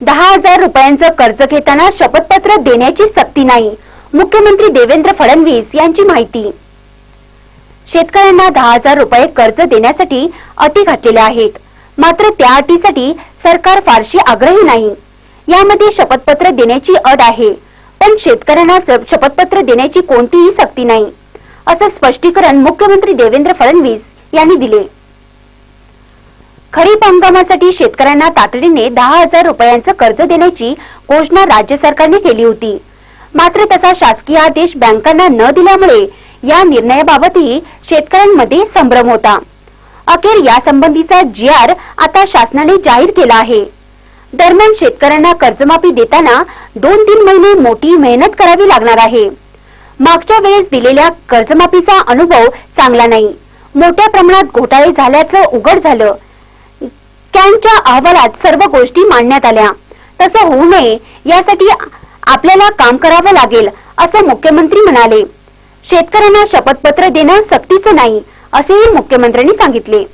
दहा हजार रुपयांचं कर्ज घेताना शपथपत्र देण्याची सक्ती नाही. मुख्यमंत्री देवेंद्र फडणवीस यांची माहिती. शेतकऱ्यांना दहा हजार रुपये कर्ज देण्यासाठी अटी घातलेल्या आहेत. मात्र त्या अटीसाठी सरकार फारशी आग्रही नाही. यामध्ये शपथपत्र देण्याची अट आहे. पण शेतकऱ्यांना शपथपत्र देण्याची कोणतीही सक्ती नाही. असं स्पष्टीकरण मुख्यमंत्री देवेंद्र फडणवीस यांनी दिले. खरीप हंगामासाठी शेतकऱ्यांना तातडीने दहा हजार रुपयांचं कर्ज देण्याची घोषणा राज्य सरकारने केली होती. मात्र तसा शासकीय आदेश बँकांना न दिल्यामुळे या निर्णयाबाबतही शेतकऱ्यांमध्ये संभ्रम होता. अखेर यासंबंधीचा जी आर आता शासनाने जाहीर केला आहे. दरम्यान शेतकऱ्यांना कर्जमाफी देताना दोन तीन महिने मोठी मेहनत करावी लागणार आहे. मागच्या वेळेस दिलेल्या कर्जमाफीचा अनुभव चांगला नाही. मोठ्या प्रमाणात घोटाळे झाल्याचं उघड झालं. कॅनच्या अहवालात सर्व गोष्टी मांडण्यात आल्या. तसं होऊ नये यासाठी आपल्याला काम करावं लागेल असं मुख्यमंत्री म्हणाले. शेतकऱ्यांना शपथपत्र देणं सक्तीचं नाही असेही मुख्यमंत्र्यांनी सांगितले.